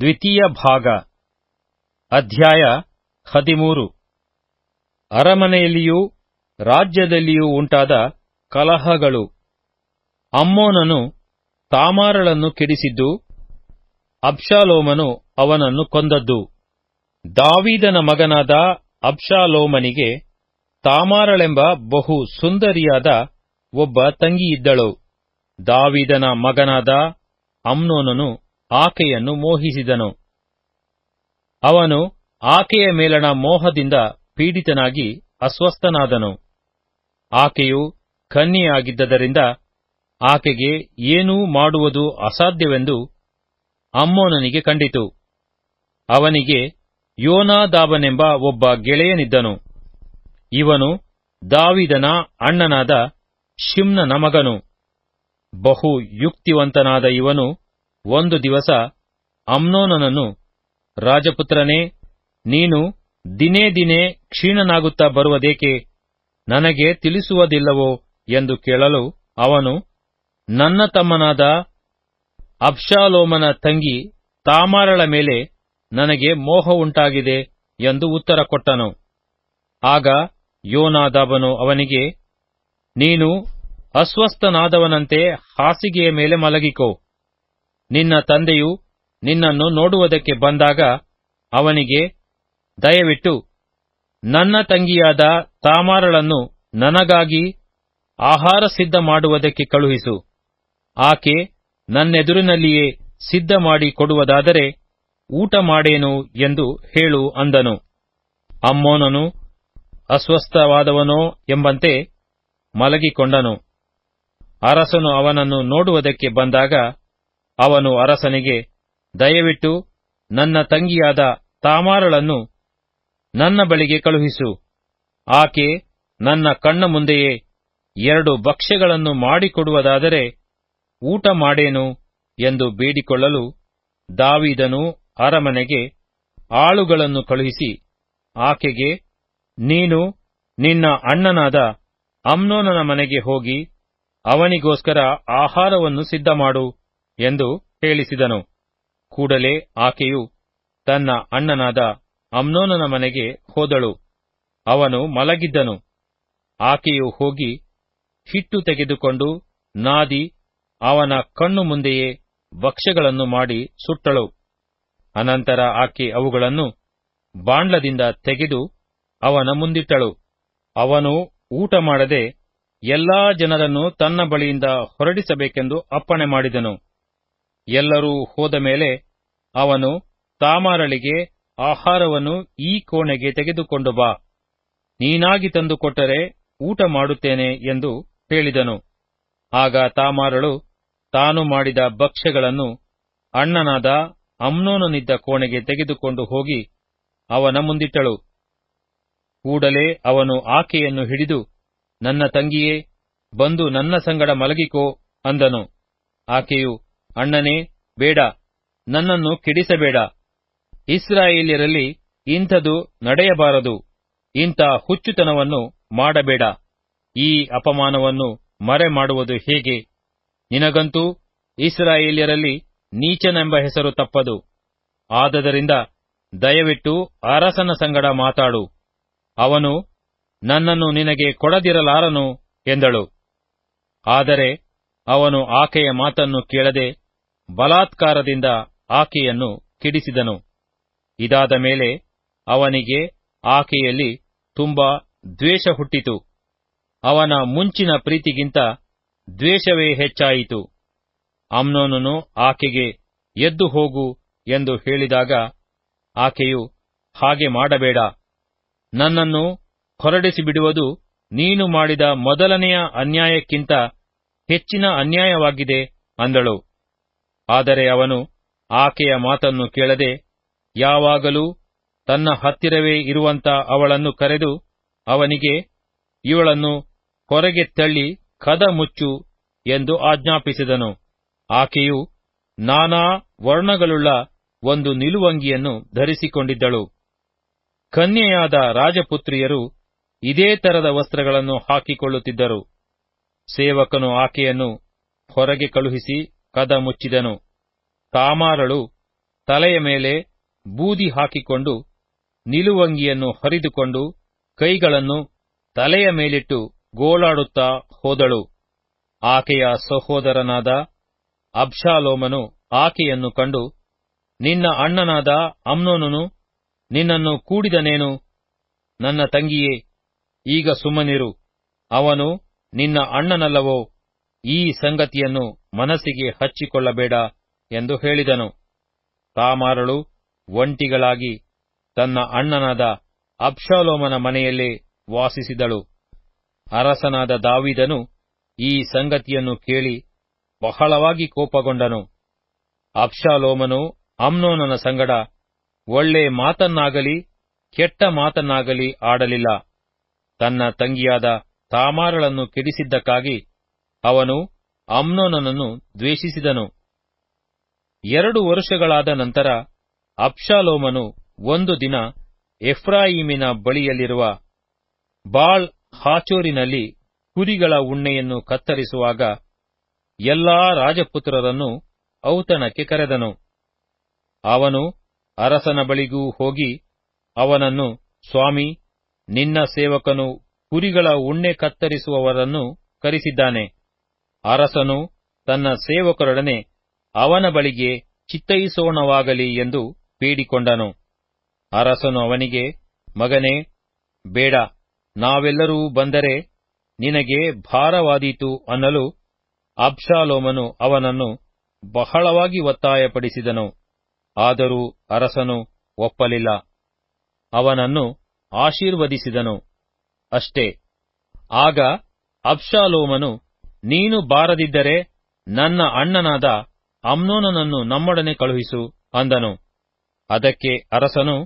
ದ್ವಿತೀಯ ಭಾಗ, ಅಧ್ಯಾಯ ಹದಿಮೂರು. ಅರಮನೆಯಲ್ಲಿಯೂ ರಾಜ್ಯದಲ್ಲಿಯೂ ಉಂಟಾದ ಕಲಹಗಳು. ಅಮ್ಮೋನನು ತಾಮಾರಳನ್ನು ಕೆಡಿಸಿದ್ದು, ಅಬ್ಷಾಲೋಮನು ಅವನನ್ನು ಕೊಂದದ್ದು. ದಾವೀದನ ಮಗನಾದ ಅಬ್ಷಾಲೋಮನಿಗೆ ತಾಮಾರಳೆಂಬ ಬಹು ಸುಂದರಿಯಾದ ಒಬ್ಬ ತಂಗಿಯಿದ್ದಳು. ದಾವಿದನ ಮಗನಾದ ಅಮ್ನೋನನು ಆಕೆಯನ್ನು ಮೋಹಿಸಿದನು. ಅವನು ಆಕೆಯ ಮೇಲಣ ಮೋಹದಿಂದ ಪೀಡಿತನಾಗಿ ಅಸ್ವಸ್ಥನಾದನು. ಆಕೆಯು ಕನ್ಯೆಯಾಗಿದ್ದರಿಂದ ಆಕೆಗೆ ಏನೂ ಮಾಡುವುದು ಅಸಾಧ್ಯವೆಂದು ಅಮ್ಮೋನನಿಗೆ ಕಂಡಿತು. ಅವನಿಗೆ ಯೋನಾದಾಬನೆಂಬ ಒಬ್ಬ ಗೆಳೆಯನಿದ್ದನು. ಇವನು ದಾವಿದನ ಅಣ್ಣನಾದ ಶಿಮ್ನನ ಮಗನು. ಬಹು ಯುಕ್ತಿವಂತನಾದ ಇವನು ಒಂದು ದಿವಸ ಅಮ್ನೋನನನ್ನು, ರಾಜಪುತ್ರನೇ, ನೀನು ದಿನೇ ದಿನೇ ಕ್ಷೀಣನಾಗುತ್ತಾ ಬರುವುದೇಕೆ? ನನಗೆ ತಿಳಿಸುವುದಿಲ್ಲವೋ ಎಂದು ಕೇಳಲು ಅವನು, ನನ್ನ ತಮ್ಮನಾದ ಅಬ್ಷಾಲೋಮನ ತಂಗಿ ತಾಮಾರಳ ಮೇಲೆ ನನಗೆ ಮೋಹ ಉಂಟಾಗಿದೆ ಎಂದು ಉತ್ತರ ಕೊಟ್ಟನು. ಆಗ ಯೋನಾದಾಬನು ಅವನಿಗೆ, ನೀನು ಅಸ್ವಸ್ಥನಾದವನಂತೆ ಹಾಸಿಗೆಯ ಮೇಲೆ ಮಲಗಿಕೋ. ನಿನ್ನ ತಂದೆಯು ನಿನ್ನನ್ನು ನೋಡುವುದಕ್ಕೆ ಬಂದಾಗ ಅವನಿಗೆ, ದಯವಿಟ್ಟು ನನ್ನ ತಂಗಿಯಾದ ತಾಮಾರಳನ್ನು ನನಗಾಗಿ ಆಹಾರ ಸಿದ್ಧ ಮಾಡುವುದಕ್ಕೆ ಕಳುಹಿಸು. ಆಕೆ ನನ್ನೆದುರಿನಲ್ಲಿಯೇ ಸಿದ್ಧ ಮಾಡಿ ಕೊಡುವುದಾದರೆ ಊಟ ಮಾಡೇನು ಎಂದು ಹೇಳು ಅಂದನು. ಅಮ್ಮೋನನು ಅಸ್ವಸ್ಥವಾದವನೋ ಎಂಬಂತೆ ಮಲಗಿಕೊಂಡನು. ಅರಸನು ಅವನನ್ನು ನೋಡುವುದಕ್ಕೆ ಬಂದಾಗ ಅವನು ಅರಸನಿಗೆ, ದಯವಿಟ್ಟು ನನ್ನ ತಂಗಿಯಾದ ತಾಮಾರಳನ್ನು ನನ್ನ ಬಳಿಗೆ ಕಳುಹಿಸು. ಆಕೆ ನನ್ನ ಕಣ್ಣ ಮುಂದೆಯೇ ಎರಡು ಭಕ್ಷ್ಯಗಳನ್ನು ಮಾಡಿಕೊಡುವುದಾದರೆ ಊಟ ಮಾಡೇನು ಎಂದು ಬೇಡಿಕೊಳ್ಳಲು ದಾವಿದನು ಅರಮನೆಗೆ ಆಳುಗಳನ್ನು ಕಳುಹಿಸಿ, ಆಕೆಗೆ, ನೀನು ನಿನ್ನ ಅಣ್ಣನಾದ ಅಮ್ನೋನನ ಮನೆಗೆ ಹೋಗಿ ಅವನಿಗೋಸ್ಕರ ಆಹಾರವನ್ನು ಸಿದ್ಧಮಾಡು. ಎಂದು ಹೇಳಿಸಿದನು. ಕೂಡಲೇ ಆಕೆಯು ತನ್ನ ಅಣ್ಣನಾದ ಅಮ್ನೋನನ ಮನೆಗೆ ಹೋದಳು. ಅವನು ಮಲಗಿದ್ದನು. ಆಕೆಯು ಹೋಗಿ ಹಿಟ್ಟು ತೆಗೆದುಕೊಂಡು ನಾದಿ ಅವನ ಕಣ್ಣು ಮುಂದೆಯೇ ಭಕ್ಷ್ಯಗಳನ್ನು ಮಾಡಿ ಸುಟ್ಟಳು. ಅನಂತರ ಆಕೆ ಅವುಗಳನ್ನು ಬಾಂಡ್ಲದಿಂದ ತೆಗೆದು ಅವನ ಮುಂದಿಟ್ಟಳು. ಅವನು ಊಟ ಮಾಡದೆ ಎಲ್ಲಾ ಜನರನ್ನು ತನ್ನ ಬಳಿಯಿಂದ ಹೊರಡಿಸಬೇಕೆಂದು ಅಪ್ಪಣೆ ಮಾಡಿದನು. ಎಲ್ಲರೂ ಹೋದ ಮೇಲೆ ಅವನು ತಾಮಾರಳಿಗೆ ಆಹಾರವನ್ನು ಈ ಕೋಣೆಗೆ ತೆಗೆದುಕೊಂಡು ಬಾ. ನೀನಾಗಿ ತಂದುಕೊಟ್ಟರೆ ಊಟ ಮಾಡುತ್ತೇನೆ ಎಂದು ಹೇಳಿದನು. ಆಗ ತಾಮಾರಳು ತಾನು ಮಾಡಿದ ಭಕ್ಷ್ಯಗಳನ್ನು ಅಣ್ಣನಾದ ಅಮ್ನೋನನಿದ್ದ ಕೋಣೆಗೆ ತೆಗೆದುಕೊಂಡು ಹೋಗಿ ಅವನ ಮುಂದಿಟ್ಟಳು. ಕೂಡಲೇ ಅವನು ಆಕೆಯನ್ನು ಹಿಡಿದು, ನನ್ನ ತಂಗಿಯೇ, ಬಂದು ನನ್ನ ಸಂಗಡ ಮಲಗಿಕೋ ಅಂದನು. ಆಕೆಯು ಅಣ್ಣನೇ, ಬೇಡ. ನನ್ನನ್ನು ಕೆಡಿಸಬೇಡ. ಇಸ್ರಾಯೇಲ್ಯರಲ್ಲಿ ಇಂಥದು ನಡೆಯಬಾರದು. ಇಂಥ ಹುಚ್ಚುತನವನ್ನು ಮಾಡಬೇಡ. ಈ ಅಪಮಾನವನ್ನು ಮರೆ ಮಾಡುವುದು ಹೇಗೆ? ನಿನಗಂತೂ ಇಸ್ರಾಯೇಲ್ಯರಲ್ಲಿ ನೀಚನೆಂಬ ಹೆಸರು ತಪ್ಪದು. ಆದದರಿಂದ ದಯವಿಟ್ಟು ಅರಸನ ಸಂಗಡ ಮಾತಾಡು. ಅವನು ನನ್ನನ್ನು ನಿನಗೆ ಕೊಡದಿರಲಾರನು ಎಂದಳು. ಆದರೆ ಅವನು ಆಕೆಯ ಮಾತನ್ನು ಕೇಳದೆ ಬಲಾತ್ಕಾರದಿಂದ ಆಕೆಯನ್ನು ಕಿಡಿಸಿದನು. ಇದಾದ ಮೇಲೆ ಅವನಿಗೆ ಆಕೆಯಲ್ಲಿ ತುಂಬಾ ದ್ವೇಷ ಹುಟ್ಟಿತು. ಅವನ ಮುಂಚಿನ ಪ್ರೀತಿಗಿಂತ ದ್ವೇಷವೇ ಹೆಚ್ಚಾಯಿತು. ಅಮ್ನೋನನು ಆಕೆಗೆ, ಎದ್ದು ಹೋಗು ಎಂದು ಹೇಳಿದಾಗ ಆಕೆಯು, ಹಾಗೆ ಮಾಡಬೇಡ. ನನ್ನನ್ನು ಹೊರಡಿಸಿಬಿಡುವುದು ನೀನು ಮಾಡಿದ ಮೊದಲನೆಯ ಅನ್ಯಾಯಕ್ಕಿಂತ ಹೆಚ್ಚಿನ ಅನ್ಯಾಯವಾಗಿದೆ ಅಂದಳು. ಆದರೆ ಅವನು ಆಕೆಯ ಮಾತನ್ನು ಕೇಳದೆ, ಯಾವಾಗಲೂ ತನ್ನ ಹತ್ತಿರವೇ ಇರುವಂತ ಅವಳನ್ನು ಕರೆದು ಅವನಿಗೆ, ಇವಳನ್ನು ಹೊರಗೆ ತಳ್ಳಿ ಕದ ಮುಚ್ಚು ಎಂದು ಆಜ್ಞಾಪಿಸಿದನು. ಆಕೆಯು ನಾನಾ ವರ್ಣಗಳುಳ್ಳ ಒಂದು ನಿಲುವಂಗಿಯನ್ನು ಧರಿಸಿಕೊಂಡಿದ್ದಳು. ಕನ್ಯೆಯಾದ ರಾಜಪುತ್ರಿಯರು ಇದೇ ತರದ ವಸ್ತ್ರಗಳನ್ನು ಹಾಕಿಕೊಳ್ಳುತ್ತಿದ್ದರು. ಸೇವಕನು ಆಕೆಯನ್ನು ಹೊರಗೆ ಕಳುಹಿಸಿ ಕದ ಮುಚ್ಚಿದನು. ತಾಮಾರಳು ತಲೆಯ ಮೇಲೆ ಬೂದಿ ಹಾಕಿಕೊಂಡು ನಿಲುವಂಗಿಯನ್ನು ಹರಿದುಕೊಂಡು ಕೈಗಳನ್ನು ತಲೆಯ ಮೇಲಿಟ್ಟು ಗೋಳಾಡುತ್ತಾ ಹೋದಳು. ಆಕೆಯ ಸಹೋದರನಾದ ಅಬ್ಶಾಲೋಮನು ಆಕೆಯನ್ನು ಕಂಡು, ನಿನ್ನ ಅಣ್ಣನಾದ ಅಮ್ನೋನನು ನಿನ್ನನ್ನು ಕೂಡಿದನೇನು? ನನ್ನ ತಂಗಿಯೇ, ಈಗ ಸುಮ್ಮನಿರು. ಅವನು ನಿನ್ನ ಅಣ್ಣನಲ್ಲವೋ? ಈ ಸಂಗತಿಯನ್ನು ಮನಸ್ಸಿಗೆ ಹಚ್ಚಿಕೊಳ್ಳಬೇಡ ಎಂದು ಹೇಳಿದನು. ತಾಮಾರಳು ಒಂಟಿಗಳಾಗಿ ತನ್ನ ಅಣ್ಣನಾದ ಅಬ್ಷಾಲೋಮನ ಮನೆಯಲ್ಲೇ ವಾಸಿಸಿದಳು. ಅರಸನಾದ ದಾವಿದನು ಈ ಸಂಗತಿಯನ್ನು ಕೇಳಿ ಬಹಳವಾಗಿ ಕೋಪಗೊಂಡನು. ಅಬ್ಷಾಲೋಮನು ಅಮ್ನೋನನ ಸಂಗಡ ಒಳ್ಳೆ ಮಾತನ್ನಾಗಲಿ, ಕೆಟ್ಟ ಮಾತನ್ನಾಗಲಿ ಆಡಲಿಲ್ಲ. ತನ್ನ ತಂಗಿಯಾದ ತಾಮಾರಳನ್ನು ಕೆಡಿಸಿದ್ದಕ್ಕಾಗಿ ಅವನು ಅಮ್ನೋನನನ್ನು ದ್ವೇಷಿಸಿದನು. ಎರಡು ವರ್ಷಗಳಾದ ನಂತರ ಅಪ್ಷಾಲೋಮನು ಒಂದು ದಿನ ಎಫ್ರಾಯಿಮಿನ ಬಳಿಯಲ್ಲಿರುವ ಬಾಳ್ ಹಾಚೋರಿನಲ್ಲಿ ಕುರಿಗಳ ಉಣ್ಣೆಯನ್ನು ಕತ್ತರಿಸುವಾಗ ಎಲ್ಲಾ ರಾಜಪುತ್ರರನ್ನು ಔತಣಕ್ಕೆ ಕರೆದನು. ಅವನು ಅರಸನ ಬಳಿಗೂ ಹೋಗಿ ಅವನನ್ನು, ಸ್ವಾಮಿ, ನಿನ್ನ ಸೇವಕನು ಕುರಿಗಳ ಉಣ್ಣೆ ಕತ್ತರಿಸುವವರನ್ನು ಕರೆಸಿದ್ದಾನೆ. ಅರಸನು ತನ್ನ ಸೇವಕರೊಡನೆ ಅವನ ಬಳಿಗೆ ಚಿತ್ತೈಸೋಣವಾಗಲಿ ಎಂದು ಬೇಡಿಕೊಂಡನು. ಅರಸನು ಅವನಿಗೆ, ಮಗನೇ, ಬೇಡ, ನಾವೆಲ್ಲರೂ ಬಂದರೆ ನಿನಗೆ ಭಾರವಾದೀತು ಅನ್ನಲು ಅಬ್ಶಾಲೋಮನು ಅವನನ್ನು ಬಹಳವಾಗಿ ಒತ್ತಾಯಪಡಿಸಿದನು. ಆದರೂ ಅರಸನು ಒಪ್ಪಲಿಲ್ಲ. ಅವನನ್ನು ಆಶೀರ್ವದಿಸಿದನು. ಅಷ್ಟೇ. ಆಗ ಅಬ್ಷಾಲೋಮನು ನೀನು ಬಾರದಿದ್ದರೆ ನನ್ನ ಅಣ್ಣನಾದ ಅಮ್ನೋನನನ್ನು ನಮ್ಮೊಡನೆ ಕಳುಹಿಸು ಅಂದನು. ಅದಕ್ಕೆ ಅರಸನು,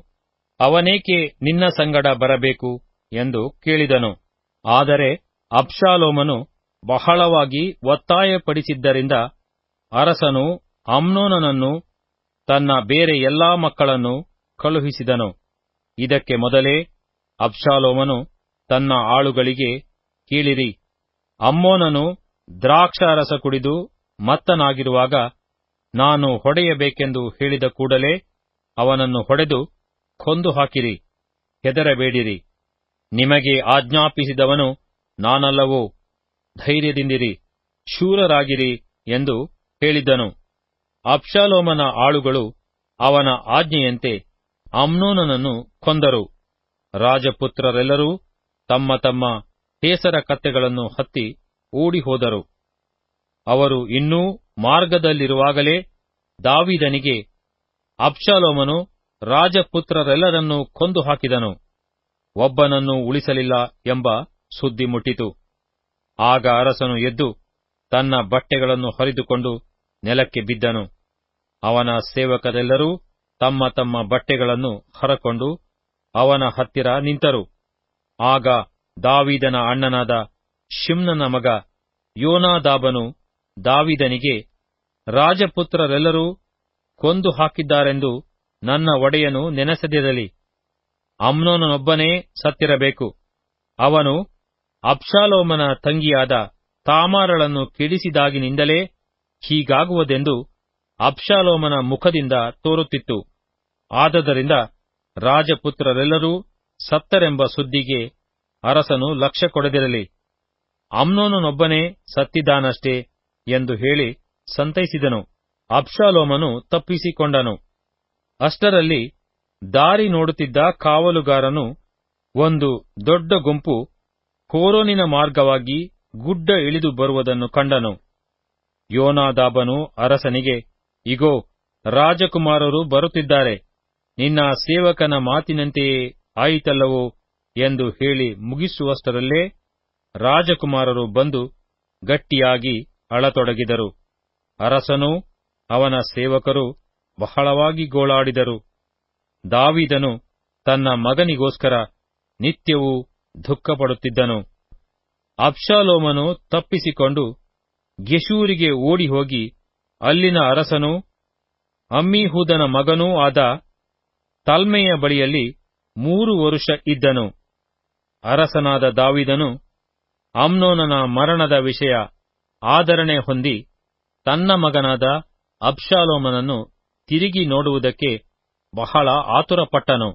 ಅವನೇಕೆ ನಿನ್ನ ಸಂಗಡ ಬರಬೇಕು ಎಂದು ಕೇಳಿದನು. ಆದರೆ ಅಬ್ಷಾಲೋಮನು ಬಹಳವಾಗಿ ಒತ್ತಾಯಪಡಿಸಿದ್ದರಿಂದ ಅರಸನು ಅಮ್ನೋನನನ್ನು ತನ್ನ ಬೇರೆ ಎಲ್ಲಾ ಮಕ್ಕಳನ್ನು ಕಳುಹಿಸಿದನು. ಇದಕ್ಕೆ ಮೊದಲೇ ಅಬ್ಷಾಲೋಮನು ತನ್ನ ಆಳುಗಳಿಗೆ ಕೇಳಿರಿ, ಅಮ್ಮೋನನು ದ್ರಾಕ್ಷಾರಸ ಕುಡಿದು ಮತ್ತನಾಗಿರುವಾಗ ನಾನು ಹೊಡೆಯಬೇಕೆಂದು ಹೇಳಿದ ಕೂಡಲೇ ಅವನನ್ನು ಹೊಡೆದು ಕೊಂದು ಹಾಕಿರಿ, ಹೆದರಬೇಡಿರಿ. ನಿಮಗೆ ಆಜ್ಞಾಪಿಸಿದವನು ನಾನಲ್ಲವೋ? ಧೈರ್ಯದಿಂದಿರಿ, ಶೂರರಾಗಿರಿ ಎಂದು ಹೇಳಿದ್ದನು. ಅಬ್ಷಾಲೋಮನ ಆಳುಗಳು ಅವನ ಆಜ್ಞೆಯಂತೆ ಅಮ್ನೋನನನ್ನು ಕೊಂದರು. ರಾಜಪುತ್ರರೆಲ್ಲರೂ ತಮ್ಮ ತಮ್ಮ ಕೇಸರ ಕತ್ತೆಗಳನ್ನು ಹತ್ತಿ ಓಡಿಹೋದರು. ಅವರು ಇನ್ನೂ ಮಾರ್ಗದಲ್ಲಿರುವಾಗಲೇ ದಾವಿದನಿಗೆ ಅಬ್ಷಾಲೋಮನು ರಾಜಪುತ್ರರೆಲ್ಲರನ್ನೂ ಕೊಂದು ಹಾಕಿದನು ಒಬ್ಬನನ್ನೂ ಉಳಿಸಲಿಲ್ಲ ಎಂಬ ಸುದ್ದಿ ಮುಟ್ಟಿತು. ಆಗ ಅರಸನು ಎದ್ದು ತನ್ನ ಬಟ್ಟೆಗಳನ್ನು ಹರಿದುಕೊಂಡು ನೆಲಕ್ಕೆ ಬಿದ್ದನು. ಅವನ ಸೇವಕರೆಲ್ಲರೂ ತಮ್ಮ ತಮ್ಮ ಬಟ್ಟೆಗಳನ್ನು ಹರಕೊಂಡು ಅವನ ಹತ್ತಿರ ನಿಂತರು. ಆಗ ದಾವಿದನ ಅಣ್ಣನಾದ ಶಿಮ್ನನ ಮಗ ಯೋನಾದಾಬನು ದಾವಿದನಿಗೆ, ರಾಜಪುತ್ರರೆಲ್ಲರೂ ಕೊಂದು ಹಾಕಿದ್ದಾರೆಂದು ನನ್ನ ಒಡೆಯನು ನೆನೆಸದಿರಲಿ. ಅಮ್ನೋನನೊಬ್ಬನೇ ಸತ್ತಿರಬೇಕು. ಅವನು ಅಪ್ಶಾಲೋಮನ ತಂಗಿಯಾದ ತಾಮಾರಳನ್ನು ಕೆಡಿಸಿದಾಗಿನಿಂದಲೇ ಹೀಗಾಗುವುದೆಂದು ಅಪ್ಶಾಲೋಮನ ಮುಖದಿಂದ ತೋರುತ್ತಿತ್ತು. ಆದದರಿಂದ ರಾಜಪುತ್ರರೆಲ್ಲರೂ ಸತ್ತರೆಂಬ ಸುದ್ದಿಗೆ ಅರಸನು ಲಕ್ಷ್ಯ ಕೊಡದಿರಲಿ. ಅಮ್ನೋನನೊಬ್ಬನೇ ಸತ್ತಿದ್ದಾನಷ್ಟೇ ಎಂದು ಹೇಳಿ ಸಂತೈಸಿದನು. ಅಬ್ಷಾಲೋಮನು ತಪ್ಪಿಸಿಕೊಂಡನು. ಅಷ್ಟರಲ್ಲಿ ದಾರಿ ನೋಡುತ್ತಿದ್ದ ಕಾವಲುಗಾರನು ಒಂದು ದೊಡ್ಡ ಗುಂಪು ಕೋರೋನಿನ ಮಾರ್ಗವಾಗಿ ಗುಡ್ಡ ಇಳಿದು ಬರುವುದನ್ನು ಕಂಡನು. ಯೋನಾದಾಬನು ಅರಸನಿಗೆ, ಇಗೋ, ರಾಜಕುಮಾರರು ಬರುತ್ತಿದ್ದಾರೆ. ನಿನ್ನ ಸೇವಕನ ಮಾತಿನಂತೆಯೇ ಆಯಿತಲ್ಲವೋ ಎಂದು ಹೇಳಿ ಮುಗಿಸುವಷ್ಟರಲ್ಲೇ ರಾಜಕುಮಾರರು ಬಂದು ಗಟ್ಟಿಯಾಗಿ ಅಳತೊಡಗಿದರು. ಅರಸನೂ ಅವನ ಸೇವಕರು ಬಹಳವಾಗಿ ಗೋಳಾಡಿದರು. ದಾವಿದನು ತನ್ನ ಮಗನಿಗೋಸ್ಕರ ನಿತ್ಯವೂ ದುಃಖಪಡುತ್ತಿದ್ದನು. ಅಬ್ಷಾಲೋಮನು ತಪ್ಪಿಸಿಕೊಂಡು ಗೆಶೂರಿಗೆ ಓಡಿಹೋಗಿ ಅಲ್ಲಿನ ಅರಸನೂ ಅಮ್ಮೀಹೂದನ ಮಗನೂ ಆದ ತಲ್ಮೆಯ ಬಳಿಯಲ್ಲಿ ಮೂರು ವರುಷ ಇದ್ದನು. ಅರಸನಾದ ದಾವಿದನು ಅಮ್ನೋನನ ಮರಣದ ವಿಷಯ ಆದರಣೆ ಹೊಂದಿ ತನ್ನ ಮಗನಾದ ಅಬ್ಶಾಲೋಮನನ್ನು ತಿರುಗಿ ನೋಡುವುದಕ್ಕೆ ಬಹಳ ಆತುರಪಟ್ಟನು.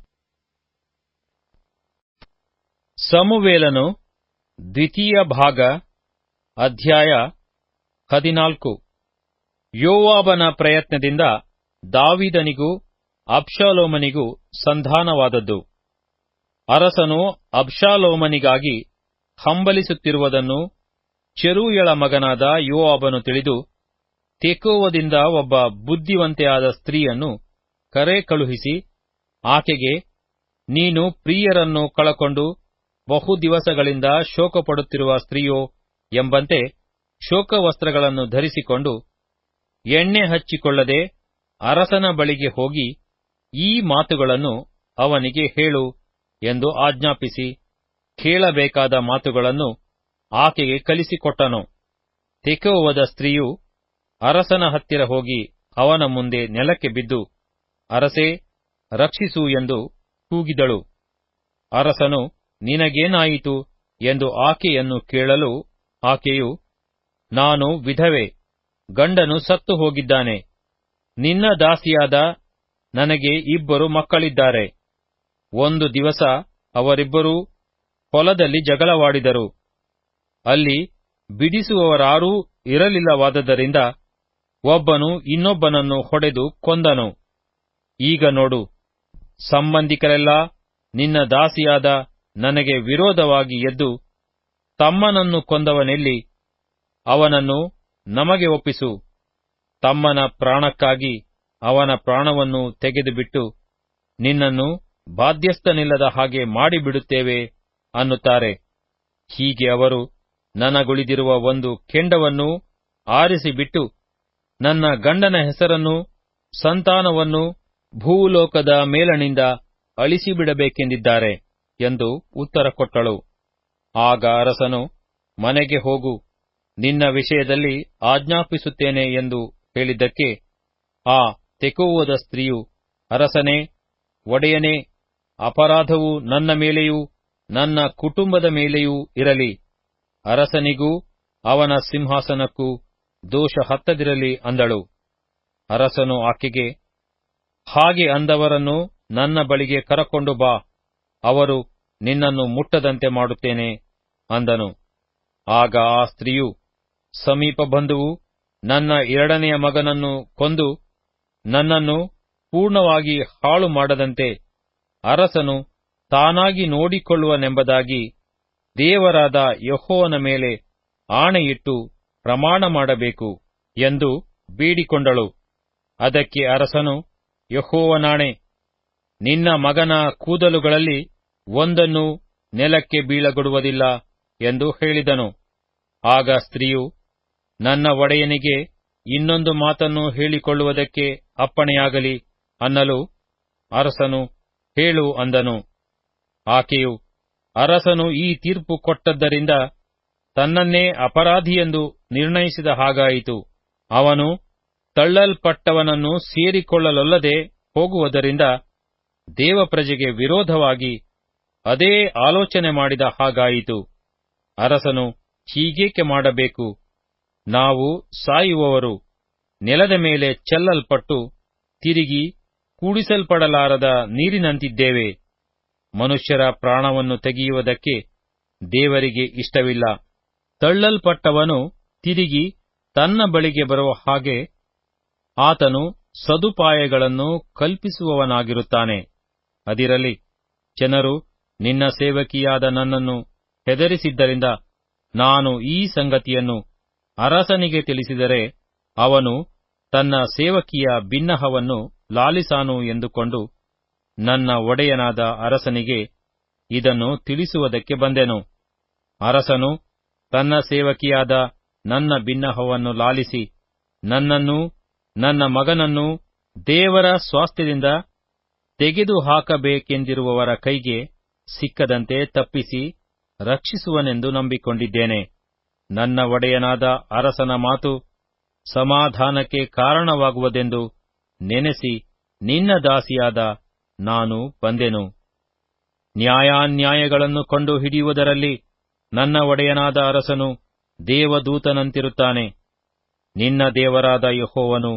ಸಮುವೇಲನು ದ್ವಿತೀಯ ಭಾಗ, ಅಧ್ಯಾಯ ಹದಿನಾಲ್ಕು. ಯೋವಾಬನ ಪ್ರಯತ್ನದಿಂದ ದಾವಿದನಿಗೂ ಅಬ್ಶಾಲೋಮನಿಗೂ ಸಂಧಾನವಾದದ್ದು. ಅರಸನು ಅಬ್ಷಾಲೋಮನಿಗಾಗಿ ಹಂಬಲಿಸುತ್ತಿರುವುದನ್ನು ಚೆರೂಯಳ ಮಗನಾದ ಯೋವಾಬನು ತಿಳಿದು, ತೆಕೋವದಿಂದ ಒಬ್ಬ ಬುದ್ಧಿವಂತೆಯಾದ ಸ್ತ್ರೀಯನ್ನು ಕರೆ ಕಳುಹಿಸಿ, ಆಕೆಗೆ, ನೀನು ಪ್ರಿಯರನ್ನು ಕಳಕೊಂಡು ಬಹು ದಿವಸಗಳಿಂದ ಶೋಕ ಪಡುತ್ತಿರುವ ಸ್ತ್ರೀಯೋ ಎಂಬಂತೆ ಶೋಕವಸ್ತ್ರಗಳನ್ನು ಧರಿಸಿಕೊಂಡು ಎಣ್ಣೆ ಹಚ್ಚಿಕೊಳ್ಳದೆ ಅರಸನ ಬಳಿಗೆ ಹೋಗಿ ಈ ಮಾತುಗಳನ್ನು ಅವನಿಗೆ ಹೇಳು ಎಂದು ಆಜ್ಞಾಪಿಸಿ. ಕೇಳಬೇಕಾದ ಮಾತುಗಳನ್ನು ಆಕೆಗೆ ಕಲಿಸಿಕೊಟ್ಟನು. ತೆಕೋವದ ಸ್ತ್ರೀಯು ಅರಸನ ಹತ್ತಿರ ಹೋಗಿ ಅವನ ಮುಂದೆ ನೆಲಕ್ಕೆ ಬಿದ್ದು, ಅರಸೇ, ರಕ್ಷಿಸು ಎಂದು ಕೂಗಿದಳು. ಅರಸನು, ನಿನಗೇನಾಯಿತು? ಎಂದು ಆಕೆಯನ್ನು ಕೇಳಲು ಆಕೆಯು, ನಾನು ವಿಧವೆ, ಗಂಡನು ಸತ್ತು ಹೋಗಿದ್ದಾನೆ. ನಿನ್ನ ದಾಸಿಯಾದ ನನಗೆ ಇಬ್ಬರು ಮಕ್ಕಳಿದ್ದಾರೆ. ಒಂದು ದಿವಸ ಅವರಿಬ್ಬರೂ ಹೊಲದಲ್ಲಿ ಜಗಳವಾಡಿದರು. ಅಲ್ಲಿ ಬಿಡಿಸುವವರಾರೂ ಇರಲಿಲ್ಲವಾದದರಿಂದ ಒಬ್ಬನು ಇನ್ನೊಬ್ಬನನ್ನು ಹೊಡೆದು ಕೊಂದನು. ಈಗ ನೋಡು, ಸಂಬಂಧಿಕರೆಲ್ಲ ನಿನ್ನ ದಾಸಿಯಾದ ನನಗೆ ವಿರೋಧವಾಗಿ ಎದ್ದು ತಮ್ಮನನ್ನು ಕೊಂದವನೆಲ್ಲಿ? ಅವನನ್ನು ನಮಗೆ ಒಪ್ಪಿಸು. ತಮ್ಮನ ಪ್ರಾಣಕ್ಕಾಗಿ ಅವನ ಪ್ರಾಣವನ್ನು ತೆಗೆದುಬಿಟ್ಟು ನಿನ್ನನ್ನು ಬಾಧ್ಯಸ್ಥನಿಲ್ಲದ ಹಾಗೆ ಮಾಡಿಬಿಡುತ್ತೇವೆ. ಅನ್ನುತ್ತಾರೆ. ಹೀಗೆ ಅವರು ನನಗುಳಿದಿರುವ ಒಂದು ಕೆಂಡವನ್ನು ಆರಿಸಿಬಿಟ್ಟು ನನ್ನ ಗಂಡನ ಹೆಸರನ್ನು ಸಂತಾನವನ್ನು ಭೂಲೋಕದ ಮೇಲಣಿಂದ ಅಳಿಸಿಬಿಡಬೇಕೆಂದಿದ್ದಾರೆ ಎಂದು ಉತ್ತರ ಕೊಟ್ಟಳು. ಆಗ ಅರಸನು, ಮನೆಗೆ ಹೋಗು, ನಿನ್ನ ವಿಷಯದಲ್ಲಿ ಆಜ್ಞಾಪಿಸುತ್ತೇನೆ ಎಂದು ಹೇಳಿದ್ದಕ್ಕೆ, ಆ ತೆಕೋವದ ಸ್ತ್ರೀಯು, ಅರಸನೇ, ಒಡೆಯನೇ, ಅಪರಾಧವು ನನ್ನ ಮೇಲೆಯೂ ನನ್ನ ಕುಟುಂಬದ ಮೇಲೆಯೂ ಇರಲಿ. ಅರಸನಿಗೂ ಅವನ ಸಿಂಹಾಸನಕ್ಕೂ ದೋಷ ಹತ್ತದಿರಲಿ ಅಂದಳು. ಅರಸನು ಆಕೆಗೆ, ಹಾಗೆ ಅಂದವರನ್ನು ನನ್ನ ಬಳಿಗೆ ಕರಕೊಂಡು ಬಾ. ಅವರು ನಿನ್ನನ್ನು ಮುಟ್ಟದಂತೆ ಮಾಡುತ್ತೇನೆ, ಅಂದನು. ಆಗ ಆ ಸ್ತ್ರೀಯು ಸಮೀಪ ಬಂಧುವು ನನ್ನ ಎರಡನೆಯ ಮಗನನ್ನು ಕೊಂದು ನನ್ನನ್ನು ಪೂರ್ಣವಾಗಿ ಹಾಳು ಮಾಡದಂತೆ ಅರಸನು ತಾನಾಗಿ ನೋಡಿಕೊಳ್ಳುವನೆಂಬುದಾಗಿ ದೇವರಾದ ಯಹೋವನ ಮೇಲೆ ಆಣೆಯಿಟ್ಟು ಪ್ರಮಾಣ ಮಾಡಬೇಕು ಎಂದು ಬೀಡಿಕೊಂಡಳು. ಅದಕ್ಕೆ ಅರಸನು, ಯಹೋವನಾಣೆ, ನಿನ್ನ ಮಗನ ಕೂದಲುಗಳಲ್ಲಿ ಒಂದನ್ನು ನೆಲಕ್ಕೆ ಬೀಳಗೊಡುವುದಿಲ್ಲ ಎಂದು ಹೇಳಿದನು. ಆಗ ಸ್ತ್ರೀಯು, ನನ್ನ ಒಡೆಯನಿಗೆ ಇನ್ನೊಂದು ಮಾತನ್ನು ಹೇಳಿಕೊಳ್ಳುವುದಕ್ಕೆ ಅಪ್ಪಣೆಯಾಗಲಿ ಅನ್ನಲು ಅರಸನು ಹೇಳು ಅಂದನು. ಆಕೆಯು ಅರಸನು ಈ ತೀರ್ಪು ಕೊಟ್ಟದ್ದರಿಂದ ತನ್ನನ್ನೇ ಅಪರಾಧಿಯೆಂದು ನಿರ್ಣಯಿಸಿದ ಹಾಗಾಯಿತು. ಅವನು ತಳ್ಳಲ್ಪಟ್ಟವನನ್ನು ಸೇರಿಕೊಳ್ಳಲೊಲ್ಲದೆ ಹೋಗುವುದರಿಂದ ದೇವಪ್ರಜೆಗೆ ವಿರೋಧವಾಗಿ ಅದೇ ಆಲೋಚನೆ ಮಾಡಿದ ಹಾಗಾಯಿತು. ಅರಸನು, ಹೀಗೇಕೆ ಮಾಡಬೇಕು? ನಾವು ಸಾಯುವವರು, ನೆಲದ ಮೇಲೆ ಚೆಲ್ಲಲ್ಪಟ್ಟು ತಿರುಗಿ ಕೂಡಿಸಲ್ಪಡಲಾರದ ನೀರಿನಂತಿದ್ದೇವೆ. ಮನುಷ್ಯರ ಪ್ರಾಣವನ್ನು ತೆಗೆಯುವುದಕ್ಕೆ ದೇವರಿಗೆ ಇಷ್ಟವಿಲ್ಲ. ತಳ್ಳಲ್ಪಟ್ಟವನು ತಿರುಗಿ ತನ್ನ ಬಳಿಗೆ ಬರುವ ಹಾಗೆ ಆತನು ಸದುಪಾಯಗಳನ್ನು ಕಲ್ಪಿಸುವವನಾಗಿರುತ್ತಾನೆ. ಅದಿರಲಿ, ಜನರು, ನಿನ್ನ ಸೇವಕಿಯಾದ ನನ್ನನ್ನು ಹೆದರಿಸಿದ್ದರಿಂದ ನಾನು ಈ ಸಂಗತಿಯನ್ನು ಅರಸನಿಗೆ ತಿಳಿಸಿದರೆ ಅವನು ತನ್ನ ಸೇವಕಿಯ ಬಿನ್ನಹವನ್ನು ಲಾಲಿಸಾನು ಎಂದುಕೊಂಡು ನನ್ನ ಒಡೆಯನಾದ ಅರಸನಿಗೆ ಇದನ್ನು ತಿಳಿಸುವುದಕ್ಕೆ ಬಂದೆನು. ಅರಸನು, ತನ್ನ ಸೇವಕಿಯಾದ ನನ್ನ ಭಿನ್ನಹವನ್ನು ಲಾಲಿಸಿ, ನನ್ನನ್ನು ನನ್ನ ಮಗನನ್ನು ದೇವರ ಸ್ವಾಸ್ಥ್ಯದಿಂದ ತೆಗೆದು ಹಾಕಬೇಕೆಂದಿರುವವರ ಕೈಗೆ ಸಿಕ್ಕದಂತೆ ತಪ್ಪಿಸಿ ರಕ್ಷಿಸುವನೆಂದು ನಂಬಿಕೊಂಡಿದ್ದೇನೆ. ನನ್ನ ಒಡೆಯನಾದ ಅರಸನ ಮಾತು ಸಮಾಧಾನಕ್ಕೆ ಕಾರಣವಾಗುವುದೆಂದು ನೆನೆಸಿ ನಿನ್ನ ದಾಸಿಯಾದ ನಾನು ಬಂದೆನು. ನ್ಯಾಯಾನ್ಯಾಯಗಳನ್ನು ಕಂಡು ಹಿಡಿಯುವುದರಲ್ಲಿ ನನ್ನ ಒಡೆಯನಾದ ಅರಸನು ದೇವದೂತನಂತಿರುತ್ತಾನೆ. ನಿನ್ನ ದೇವರಾದ ಯಹೋವನು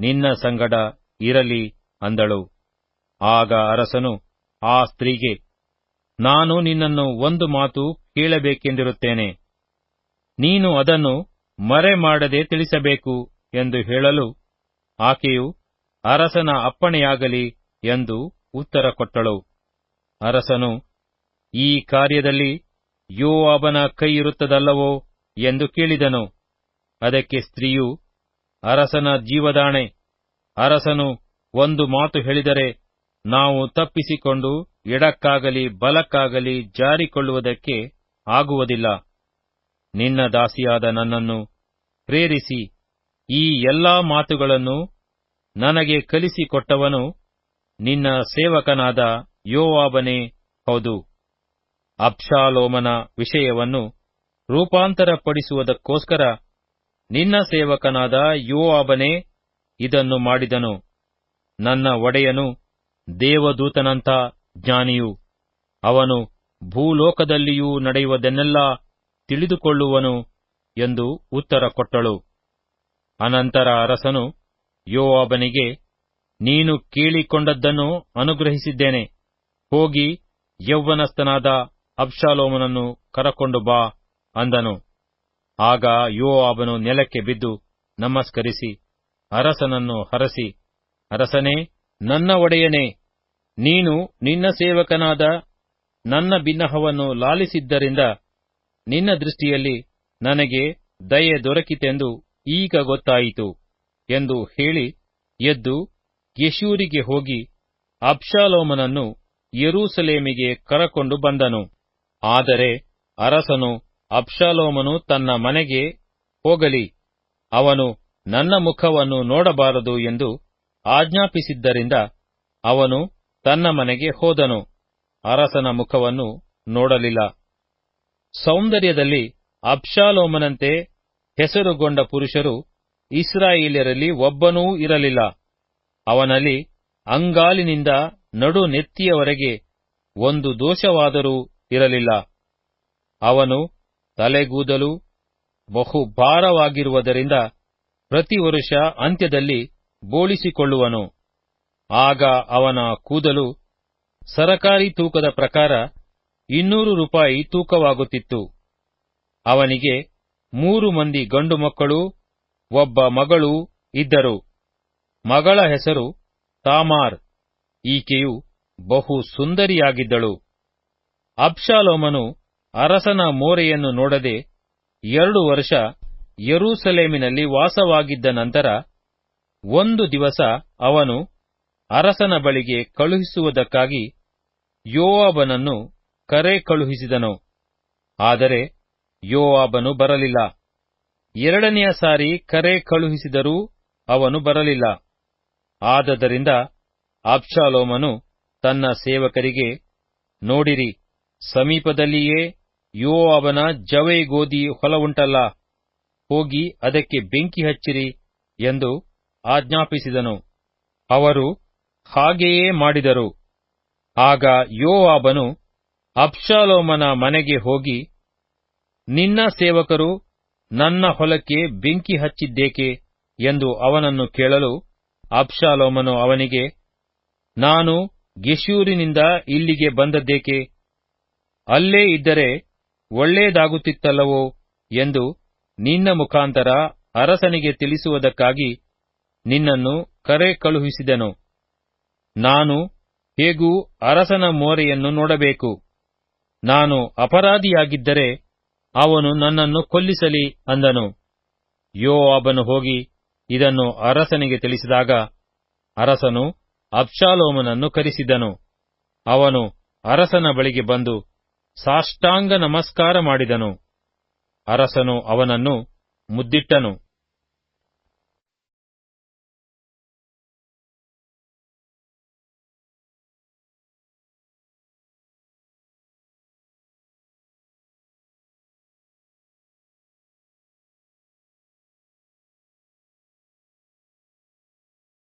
ನಿನ್ನ ಸಂಗಡ ಇರಲಿ ಅಂದಳು. ಆಗ ಅರಸನು, ಆ ಸ್ತ್ರೀಗೆ, ನಾನು ನಿನ್ನನ್ನು ಒಂದು ಮಾತು ಕೇಳಬೇಕೆಂದಿರುತ್ತೇನೆ. ನೀನು ಅದನ್ನು ಮರೆ ಮಾಡದೆ ತಿಳಿಸಬೇಕು ಎಂದು ಹೇಳಲು ಆಕೆಯು ಅರಸನ ಅಪ್ಪಣೆಯಾಗಲಿ ಎಂದು ಉತ್ತರ ಕೊಟ್ಟಳು. ಅರಸನು, ಈ ಕಾರ್ಯದಲ್ಲಿ ಯೋವಾಬನ ಕೈಯಿರುತ್ತದಲ್ಲವೋ ಎಂದು ಕೇಳಿದನು. ಅದಕ್ಕೆ ಸ್ತ್ರೀಯು, ಅರಸನ ಜೀವದಾಣೆ, ಅರಸನು ಒಂದು ಮಾತು ಹೇಳಿದರೆ ನಾವು ತಪ್ಪಿಸಿಕೊಂಡು ಎಡಕ್ಕಾಗಲಿ ಬಲಕ್ಕಾಗಲಿ ಜಾರಿಕೊಳ್ಳುವುದಕ್ಕೆ ಆಗುವುದಿಲ್ಲ. ನಿನ್ನ ದಾಸಿಯಾದ ನನ್ನನ್ನು ಪ್ರೇರಿಸಿ, ಈ ಎಲ್ಲಾ ಮಾತುಗಳನ್ನು ನನಗೆ ಕಲಿಸಿಕೊಟ್ಟವನು ನಿನ್ನ ಸೇವಕನಾದ ಯೋವಾಬನೇ, ಹೌದು. ಅಬ್ಷಾಲೋಮನ ವಿಷಯವನ್ನು ರೂಪಾಂತರಪಡಿಸುವುದಕ್ಕೋಸ್ಕರ ನಿನ್ನ ಸೇವಕನಾದ ಯೋವಾಬನೇ ಇದನ್ನು ಮಾಡಿದನು. ನನ್ನ ಒಡೆಯನು ದೇವದೂತನಂಥ ಜ್ಞಾನಿಯು. ಅವನು ಭೂಲೋಕದಲ್ಲಿಯೂ ನಡೆಯುವುದನ್ನೆಲ್ಲ ತಿಳಿದುಕೊಳ್ಳುವನು ಎಂದು ಉತ್ತರ ಕೊಟ್ಟಳು. ಅನಂತರ ಅರಸನು ಯೋವಾಬನಿಗೆ ನೀನು ಕೇಳಿಕೊಂಡದ್ದನ್ನು ಅನುಗ್ರಹಿಸಿದ್ದೇನೆ. ಹೋಗಿ ಯೌವನಸ್ಥನಾದ ಅಬ್ಷಾಲೋಮನನ್ನು ಕರಕೊಂಡು ಬಾ ಅಂದನು. ಆಗ ಯೋವಾಬನು ನೆಲಕ್ಕೆ ಬಿದ್ದು ನಮಸ್ಕರಿಸಿ, ಅರಸನನ್ನು ಹರಸಿ, ಅರಸನೇ, ನನ್ನ ಒಡೆಯನೇ, ನೀನು ನಿನ್ನ ಸೇವಕನಾದ ನನ್ನ ಬಿನ್ನಹವನ್ನು ಲಾಲಿಸಿದ್ದರಿಂದ ನಿನ್ನ ದೃಷ್ಟಿಯಲ್ಲಿ ನನಗೆ ದಯೆ ದೊರಕಿತೆಂದು ಈಗ ಗೊತ್ತಾಯಿತು ಎಂದು ಹೇಳಿ ಎದ್ದು ಯಶೂರಿಗೆ ಹೋಗಿ ಅಬ್ಷಾಲೋಮನನ್ನು ಯೆರೂಸಲೇಮಿಗೆ ಕರಕೊಂಡು ಬಂದನು. ಆದರೆ ಅರಸನು ಅಬ್ಷಾಲೋಮನು ತನ್ನ ಮನೆಗೆ ಹೋಗಲಿ, ಅವನು ನನ್ನ ಮುಖವನ್ನು ನೋಡಬಾರದು ಎಂದು ಆಜ್ಞಾಪಿಸಿದ್ದರಿಂದ ಅವನು ತನ್ನ ಮನೆಗೆ ಹೋದನು. ಅರಸನ ಮುಖವನ್ನು ನೋಡಲಿಲ್ಲ. ಸೌಂದರ್ಯದಲ್ಲಿ ಅಬ್ಷಾಲೋಮನಂತೆ ಹೆಸರುಗೊಂಡ ಪುರುಷರು ಇಸ್ರಾಯೇಲ್ಯರಲ್ಲಿ ಒಬ್ಬನೂ ಇರಲಿಲ್ಲ. ಅವನಲ್ಲಿ ಅಂಗಾಲಿನಿಂದ ನಡು ನೆತ್ತಿಯವರೆಗೆ ಒಂದು ದೋಷವಾದರೂ ಇರಲಿಲ್ಲ. ಅವನು ತಲೆಗೂದಲು ಬಹು ಭಾರವಾಗಿರುವುದರಿಂದ ಪ್ರತಿ ವರುಷ ಅಂತ್ಯದಲ್ಲಿ ಬೋಳಿಸಿಕೊಳ್ಳುವನು. ಆಗ ಅವನ ಕೂದಲು ಸರಕಾರಿ ತೂಕದ ಪ್ರಕಾರ ಇನ್ನೂರು ರೂಪಾಯಿ ತೂಕವಾಗುತ್ತಿತ್ತು. ಅವನಿಗೆ ಮೂರು ಮಂದಿ ಗಂಡು ಮಕ್ಕಳು, ಒಬ್ಬ ಮಗಳೂ ಇದ್ದರು. ಮಗಳ ಹೆಸರು ತಾಮಾರ್. ಈಕೆಯು ಬಹು ಸುಂದರಿಯಾಗಿದ್ದಳು. ಅಬ್ಷಾಲೋಮನು ಅರಸನ ಮೋರೆಯನ್ನು ನೋಡದೆ ಎರಡು ವರ್ಷ ಯರೂಸಲೇಮಿನಲ್ಲಿ ವಾಸವಾಗಿದ್ದ ನಂತರ ಒಂದು ದಿವಸ ಅವನು ಅರಸನ ಬಳಿಗೆ ಕಳುಹಿಸುವುದಕ್ಕಾಗಿ ಯೋವಾಬನನ್ನು ಕರೆ ಕಳುಹಿಸಿದನು. ಆದರೆ ಯೋವಾಬನು ಬರಲಿಲ್ಲ. ಎರಡನೆಯ ಸಾರಿ ಕರೆ ಕಳುಹಿಸಿದರೂ ಅವನು ಬರಲಿಲ್ಲ. ಆದದರಿಂದ ಅಬ್ಷಾಲೋಮನು ತನ್ನ ಸೇವಕರಿಗೆ, ನೋಡಿರಿ, ಸಮೀಪದಲ್ಲಿಯೇ ಯೋವಾಬನ ಜವೈ ಗೋಧಿ ಹೊಲವುಂಟಲ್ಲ, ಹೋಗಿ ಅದಕ್ಕೆ ಬೆಂಕಿ ಹಚ್ಚಿರಿ ಎಂದು ಆಜ್ಞಾಪಿಸಿದನು. ಅವರು ಹಾಗೆಯೇ ಮಾಡಿದರು. ಆಗ ಯೋವಾಬನು ಅಬ್ಷಾಲೋಮನ ಮನೆಗೆ ಹೋಗಿ, ನಿನ್ನ ಸೇವಕರು ನನ್ನ ಹೊಲಕ್ಕೆ ಬೆಂಕಿ ಹಚ್ಚಿದ್ದೇಕೆ ಎಂದು ಅವನನ್ನು ಕೇಳಲು ಅಬ್ಷಾಲೋಮನು ಅವನಿಗೆ, ನಾನು ಗೆಶೂರಿನಿಂದ ಇಲ್ಲಿಗೆ ಬಂದದ್ದೇಕೆ? ಅಲ್ಲೇ ಇದ್ದರೆ ಒಳ್ಳೆಯದಾಗುತ್ತಿತ್ತಲ್ಲವೋ ಎಂದು ನಿನ್ನ ಮುಖಾಂತರ ಅರಸನಿಗೆ ತಿಳಿಸುವುದಕ್ಕಾಗಿ ನಿನ್ನನ್ನು ಕರೆ ಕಳುಹಿಸಿದನು ನಾನು ಹೇಗೂ ಅರಸನ ಮೋರೆಯನ್ನು ನೋಡಬೇಕು? ನಾನು ಅಪರಾಧಿಯಾಗಿದ್ದರೆ ಅವನು ನನ್ನನ್ನು ಕೊಲ್ಲಿಸಲಿ ಅಂದನು. ಯೋವಾಬನು ಹೋಗಿ ಇದನ್ನು ಅರಸನಿಗೆ ತಿಳಿಸಿದಾಗ ಅರಸನು ಅಬ್ಷಾಲೋಮನನ್ನು ಕರೆಸಿದನು. ಅವನು ಅರಸನ ಬಳಿಗೆ ಬಂದು ಸಾಷ್ಟಾಂಗ ನಮಸ್ಕಾರ ಮಾಡಿದನು. ಅರಸನು ಅವನನ್ನು ಮುದ್ದಿಟ್ಟನು.